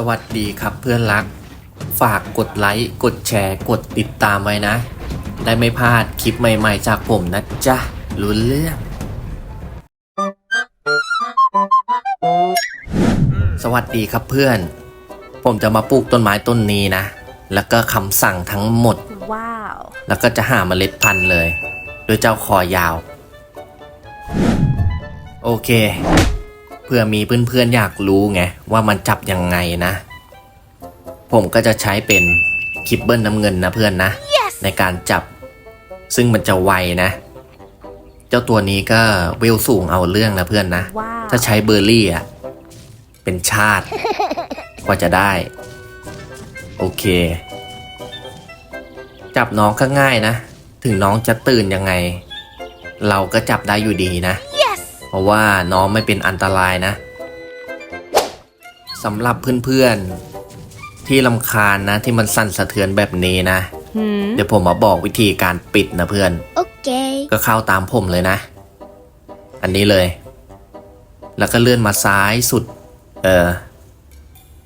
สวัสดีครับเพื่อนรัก ฝากกดไลค์ กดแชร์ กดติดตามไว้นะ ได้ไม่พลาดคลิปใหม่ๆจากผมนะจ๊ะ รู้เรื่อง สวัสดีครับเพื่อน ผมจะมาปลูกต้นไม้ต้นนี้นะ แล้วก็คำสั่งทั้งหมด ว้าว แล้วก็จะหาเมล็ดพันธุ์เลย โดยเจ้าคอยาว โอเค เพื่อมีเพื่อนๆอยากรู้ไงว่ามันจับยังไงนะ ผมก็จะใช้เป็นคิปเบิลน้ำเงินนะเพื่อนนะในการจับ ซึ่งมันจะไวนะ เจ้าตัวนี้ก็เวลสูงเอาเรื่องนะเพื่อนนะว้าวถ้าใช้เบอร์รี่อะเป็นชาติกว่าจะได้ โอเค จับน้องก็ง่ายนะ ถึงน้องจะตื่นยังไง เราก็จับได้อยู่ดีนะ yes เพราะว่าน้องไม่เป็นอันตรายนะสำหรับเพื่อนๆ ที่ลำคาญนะ ที่มันสั่นสะเทือนแบบนี้นะหืมเดี๋ยวผมมาบอกวิธีการปิดนะเพื่อน โอเค ก็เข้าตามผมเลยนะ อันนี้เลย แล้วก็เลื่อนมาซ้ายสุด เออ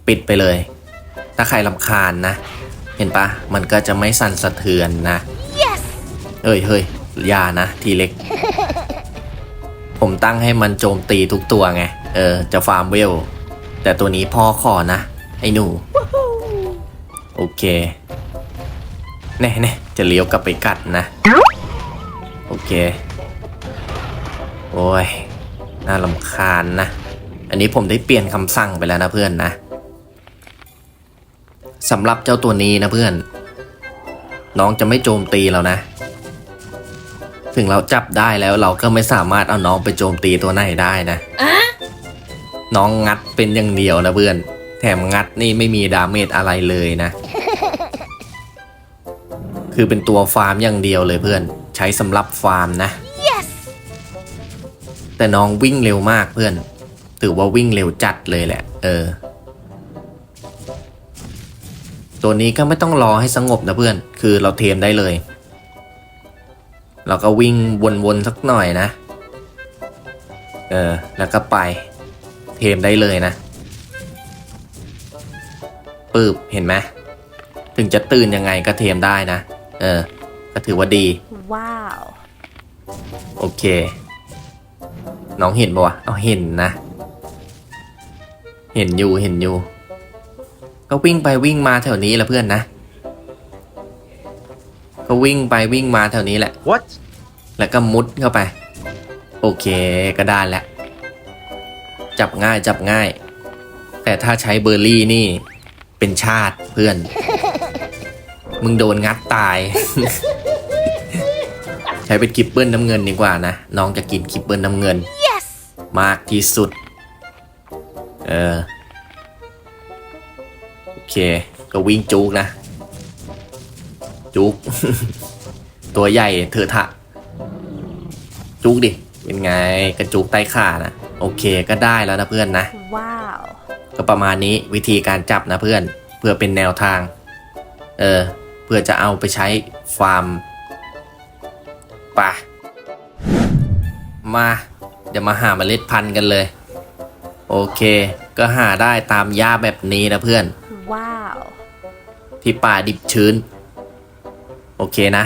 ปิดไปเลย ถ้าใครลำคาญนะ เห็นปะ มันก็จะไม่สั่นสะเทือนนะ yes เอ้ยเฮ้ยอย่านะ ทีเล็ก ผมตั้งให้มันโจมตีทุกตัวไง เออ จะฟาร์มเวล แต่ตัวนี้พ่อขอนะ ไอ้หนู โอเค แน่แน่จะเลี้ยวกลับไปกัดนะ โอเค โอ้ย น่าลำคาญนะ อันนี้ผมได้เปลี่ยนคำสั่งไปแล้วนะเพื่อนนะสำหรับเจ้าตัวนี้นะเพื่อน น้องจะไม่โจมตีเรานะ ถึงเราจับได้แล้วเราก็ไม่สามารถเอาน้องไปโจมตีตัวไหนได้นะ น้องงัดเป็นอย่างเดียวนะเพื่อน แถมงัดนี่ไม่มีดาเมจอะไรเลยนะ คือเป็นตัวฟาร์มอย่างเดียวเลยเพื่อน ใช้สำหรับฟาร์มนะ yes แต่น้องวิ่งเร็วมากเพื่อน ถือว่าวิ่งเร็วจัดเลยแหละ เออ ตัวนี้ก็ไม่ต้องรอให้สงบนะเพื่อน คือเราเทมได้เลย เราก็วิ่งวนๆสักหน่อยนะ เออ แล้วก็ไป เทมได้เลยนะปืบเห็นไหมถึงจะตื่นยังไงก็เทมได้นะ เออ ก็ถือว่าดี ว้าว โอเค น้องเห็นปะวะเอาเห็นนะ เห็นอยู่เห็นอยู่ ก็วิ่งไปวิ่งมาแถวนี้แหละเพื่อนนะ ก็วิ่งไปวิ่งมาแถวนี้แหละ What? แล้วก็มุดเข้าไป โอเคก็ได้แล้ว จับง่ายจับง่าย แต่ถ้าใช้เบอร์รี่นี่ เป็นชาติเพื่อน มึงโดนงัดตาย ใช้เป็นคิปเปิลน้ำเงินดีกว่านะ น้องจะกินคิปเปิลน้ำเงิน yes มากที่สุด เออ โอเค ก็วิ่งจุกนะ จุก ตัวใหญ่เถอะทะ จุกดิ เป็นไงกระจุกใต้ขานะโอเคก็ได้แล้วนะเพื่อนนะ ว้าว ก็ประมาณนี้วิธีการจับนะเพื่อน เพื่อเป็นแนวทาง เออ เพื่อจะเอาไปใช้ฟาร์มป่ะมา เดี๋ยวมาหาเมล็ดพันธุ์กันเลย โอเค ก็หาได้ตามหญ้าแบบนี้นะเพื่อน ว้าว ที่ป่าดิบชื้น โอเคนะ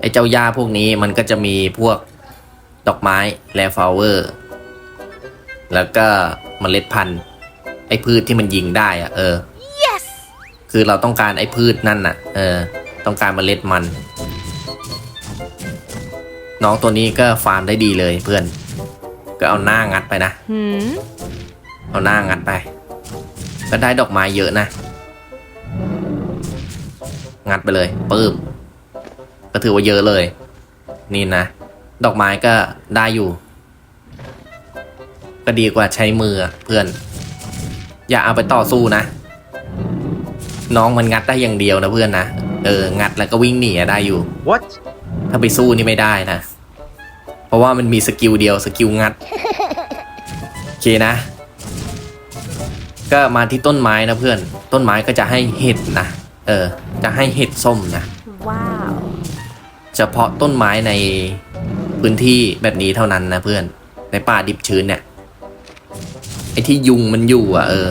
ไอ้เจ้าหญ้าพวกนี้มันก็จะมีพวกดอกไม้และฟลาวเวอร์ แล้วก็เมล็ดพันธุ์ ไอ้พืชที่มันยิงได้อะเออ yes คือเราต้องการไอ้พืชนั่นน่ะ เออ ต้องการเมล็ดมัน น้องตัวนี้ก็ฟาร์มได้ดีเลยเพื่อน ก็เอาหน้างัดไปนะหืมเอาหน้างัดไป ก็ได้ดอกไม้เยอะนะ งัดไปเลยปื้มก็ถือว่าเยอะเลย นี่นะ ดอกไม้ก็ได้อยู่ ก็ดีกว่าใช้มืออะเพื่อน อย่าเอาไปต่อสู้นะ น้องมันงัดได้อย่างเดียวนะเพื่อนนะเอองัดแล้วก็วิ่งหนีอะได้อยู่ What? ถ้าไปสู้นี่ไม่ได้นะ เพราะว่ามันมีสกิลเดียวสกิลงัดโอเคนะ ก็มาที่ต้นไม้นะเพื่อน ต้นไม้ก็จะให้เห็ดนะ เออ จะให้เห็ดส้มนะ ว้าว เฉพาะต้นไม้ในพื้นที่แบบนี้เท่านั้นนะเพื่อน ในป่าดิบชื้นเนี่ย ไออ้ที่ยุงมันอยู่อะ เออ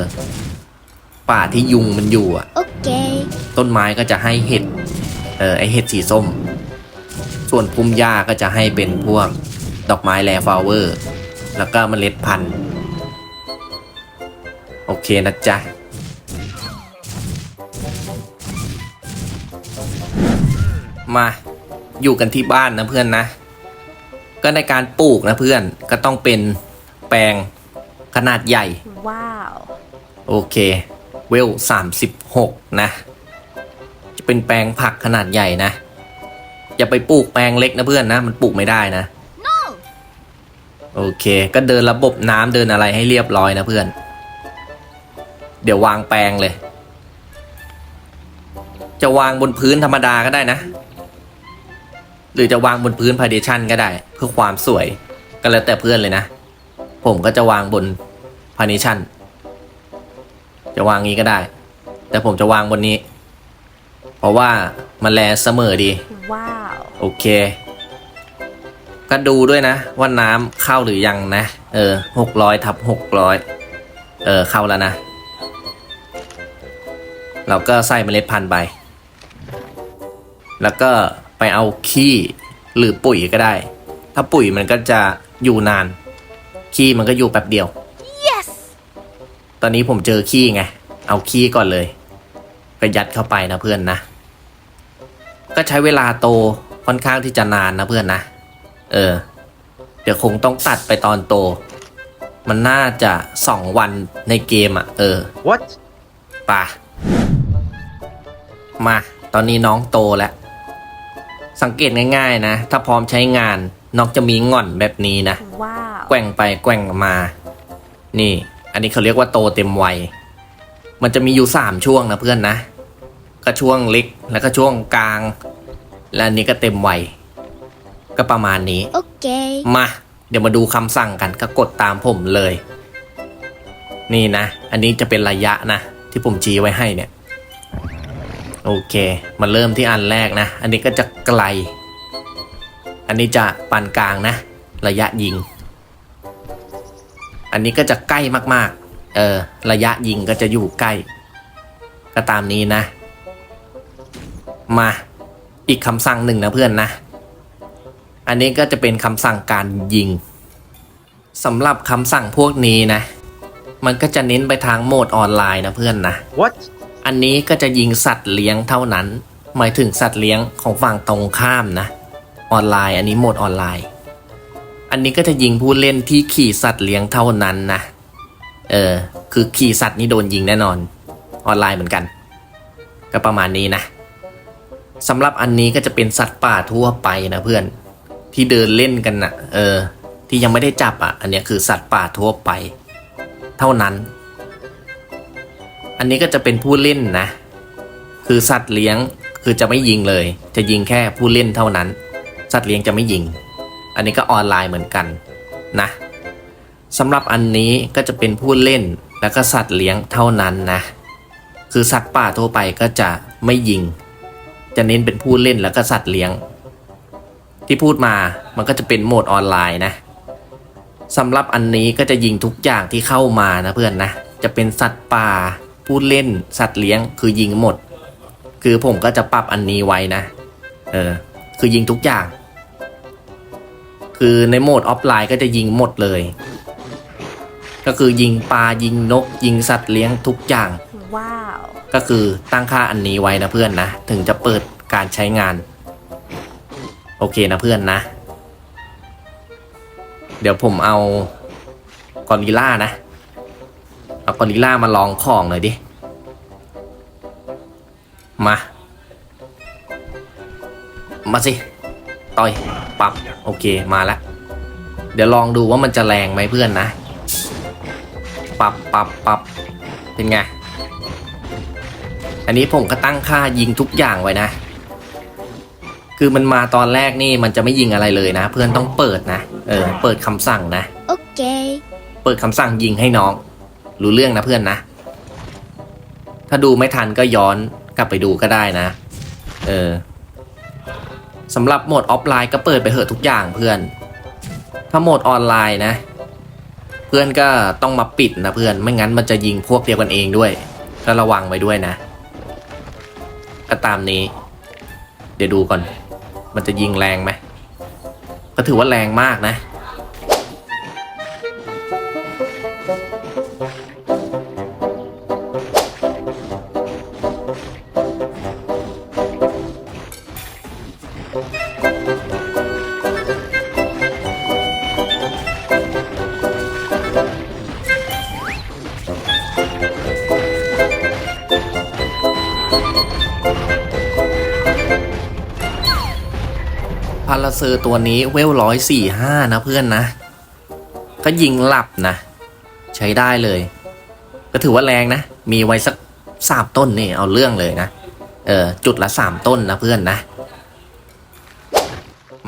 ป่าที่ยุงมันอยู่อะ Okay. ต้นไม้ก็จะให้เห็ด เออ ไอเห็ดสีส้ม ส่วนพุ่มหญ้าก็จะให้เป็นพวกดอกไม้แลฟลาวเวอร์ แล้วก็เมล็ดพันธุ์ โอเคนะจ๊ะ มาอยู่กันที่บ้านนะเพื่อนนะ ก็ในการปลูกนะเพื่อนก็ต้องเป็นแปลงขนาดใหญ่ Wow. โอเค เวลสามสิบหกนะ จะเป็นแปลงผักขนาดใหญ่นะ อย่าไปปลูกแปลงเล็กนะเพื่อนนะ มันปลูกไม่ได้นะ No. โอเค ก็เดินระบบน้ำเดินอะไรให้เรียบร้อยนะเพื่อน เดี๋ยววางแปลงเลย จะวางบนพื้นธรรมดาก็ได้นะ หรือจะวางบนพื้นพาเดชันก็ได้ เพื่อความสวยก็แล้วแต่เพื่อนเลยนะ ผมก็จะวางบนพาเดชันจะวางงี้ก็ได้ แต่ผมจะวางบนนี้ เพราะว่ามันแลเสมอดี Wow. โอเค ก็ดูด้วยนะ ว่าน้ำเข้าหรือยังนะ เออหกร้อยทับหกร้อยเออ เข้าแล้วนะ เราก็ใส่เมล็ดพันธุ์ไป แล้วก็ ไปเอาขี้หรือปุ๋ยก็ได้ ถ้าปุ๋ยมันก็จะอยู่นาน ขี้มันก็อยู่แป๊บเดียว Yes. ตอนนี้ผมเจอขี้ไง เอาขี้ก่อนเลยไปยัดเข้าไปนะเพื่อนนะ ก็ใช้เวลาโตค่อนข้างที่จะนานนะเพื่อนนะ เออ เดี๋ยวคงต้องตัดไปตอนโต มันน่าจะสองวันในเกมอะ่ะ เออ What? ป่ะมา ตอนนี้น้องโตแล้ว สังเกตง่ายๆนะ ถ้าพร้อมใช้งานน้องจะมีง่อนแบบนี้นะ Wow. แกว่งไปแกว่งมา นี่ อันนี้เขาเรียกว่าโตเต็มวัย มันจะมีอยู่สามช่วงนะเพื่อนนะ ก็ช่วงเล็กแล้วก็ช่วงกลาง และอันนี้ก็เต็มวัย ก็ประมาณนี้ Okay. มา เดี๋ยวมาดูคำสั่งกันก็กดตามผมเลย นี่นะ อันนี้จะเป็นระยะนะ ที่ผมชี้ไว้ให้เนี่ย โอเค มาเริ่มที่อันแรกนะ อันนี้ก็จะไกล อันนี้จะปานกลางนะ ระยะยิง อันนี้ก็จะใกล้มากๆ เออ ระยะยิงก็จะอยู่ใกล้ ก็ตามนี้นะ มาอีกคำสั่งหนึ่งนะเพื่อนนะ อันนี้ก็จะเป็นคำสั่งการยิงสำหรับคำสั่งพวกนี้นะ มันก็จะเน้นไปทางโหมดออนไลน์นะเพื่อนนะ What? อันนี้ก็จะยิงสัตว์เลี้ยงเท่านั้น หมายถึงสัตว์เลี้ยงของฝั่งตรงข้ามนะ ออนไลน์ อันนี้โหมดออนไลน์ อันนี้ก็จะยิงผู้เล่นที่ขี่สัตว์เลี้ยงเท่านั้นนะ เออ คือขี่สัตว์นี่โดนยิงแน่นอน ออนไลน์เหมือนกัน ก็ประมาณนี้นะสำหรับอันนี้ก็จะเป็นสัตว์ป่าทั่วไปนะเพื่อน ที่เดินเล่นกันนะเออ ที่ยังไม่ได้จับอะ อันเนี้ยคือสัตว์ป่าทั่วไป เท่านั้น อันนี้ก็จะเป็นผู้เล่นนะ คือสัตว์เลี้ยงคือจะไม่ยิงเลย จะยิงแค่ผู้เล่นเท่านั้น สัตว์เลี้ยงจะไม่ยิง อันนี้ก็ออนไลน์เหมือนกันนะสำหรับอันนี้ก็จะเป็นผู้เล่นแล้วก็สัตว์เลี้ยงเท่านั้นนะ คือสัตว์ป่าทั่วไปก็จะไม่ยิง จะเน้นเป็นผู้เล่นแล้วก็สัตว์เลี้ยง ที่พูดมามันก็จะเป็นโหมดออนไลน์นะสำหรับอันนี้ก็จะยิงทุกอย่างที่เข้ามานะเพื่อนนะ จะเป็นสัตว์ป่า ผู้เล่นสัตว์เลี้ยง คือยิงหมด คือผมก็จะปรับอันนี้ไว้นะ เออ คือยิงทุกอย่าง คือในโหมดออฟไลน์ก็จะยิงหมดเลย ก็คือยิงปลายิงนก ยิงสัตว์เลี้ยงทุกอย่าง Wow. ก็คือตั้งค่าอันนี้ไว้นะเพื่อนนะ ถึงจะเปิดการใช้งาน โอเคนะเพื่อนนะ เดี๋ยวผมเอากอริลล่านะ เอากอริลล่ามาลองของหน่อยดิ มา มาสิ ต่อยปรับโอเคมาแล้วเดี๋ยวลองดูว่ามันจะแรงไหมเพื่อนนะปรับปรับปรับเป็นไง อันนี้ผมก็ตั้งค่ายิงทุกอย่างไว้นะ คือมันมาตอนแรกนี่มันจะไม่ยิงอะไรเลยนะ เพื่อนต้องเปิดนะ เออ เปิดคำสั่งนะ Okay. เปิดคำสั่งยิงให้น้อง รู้เรื่องนะเพื่อนนะ ถ้าดูไม่ทันก็ย้อนกลับไปดูก็ได้นะ เออสำหรับโหมดออฟไลน์ก็เปิดไปเหอะทุกอย่างเพื่อน ถ้าโหมดออนไลน์นะ เพื่อนก็ต้องมาปิดนะเพื่อน ไม่งั้นมันจะยิงพวกเดียวกันเองด้วย ก็ระวังไว้ด้วยนะ ก็ตามนี้ เดี๋ยวดูก่อน มันจะยิงแรงไหม ก็ถือว่าแรงมากนะ พาราเซอร์ตัวนี้เวลร้อยสี่ห้านะเพื่อนนะ ก็ยิงหลับนะ ใช้ได้เลย ก็ถือว่าแรงนะ มีไว้สักสามต้นนี่เอาเรื่องเลยนะ เออจุดละสามต้นนะเพื่อนนะ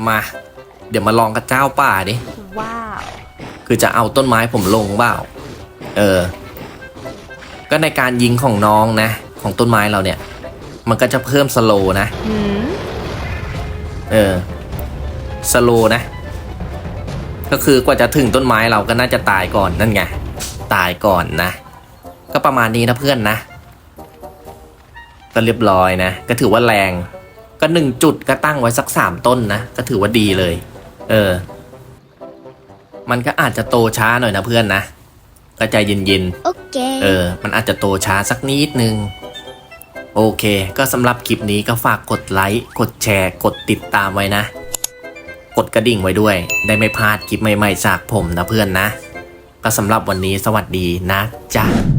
มา เดี๋ยวมาลองกับเจ้าป่าดิ ว้าว คือจะเอาต้นไม้ผมลงเปล่า เออ ก็ในการยิงของน้องนะ ของต้นไม้เราเนี่ย มันก็จะเพิ่มสโลว์นะ หืมเออ สโลว์นะ ก็คือกว่าจะถึงต้นไม้เราก็น่าจะตายก่อนนั่นไง ตายก่อนนะ ก็ประมาณนี้นะเพื่อนนะ ก็เรียบร้อยนะ ก็ถือว่าแรง ก็หนึ่งจุดก็ตั้งไว้สักสามต้นนะ ก็ถือว่าดีเลย เออ มันก็อาจจะโตช้าหน่อยนะเพื่อนนะ ก็ใจเย็นๆ โอเค เออ มันอาจจะโตช้าสักนิดนึง โอเค ก็สำหรับคลิปนี้ก็ฝากกดไลค์ กดแชร์ กดติดตามไว้นะ กดกระดิ่งไว้ด้วย ได้ไม่พลาดคลิปใหม่ๆจากผมนะเพื่อนนะ ก็สำหรับวันนี้สวัสดีนะจ๊ะ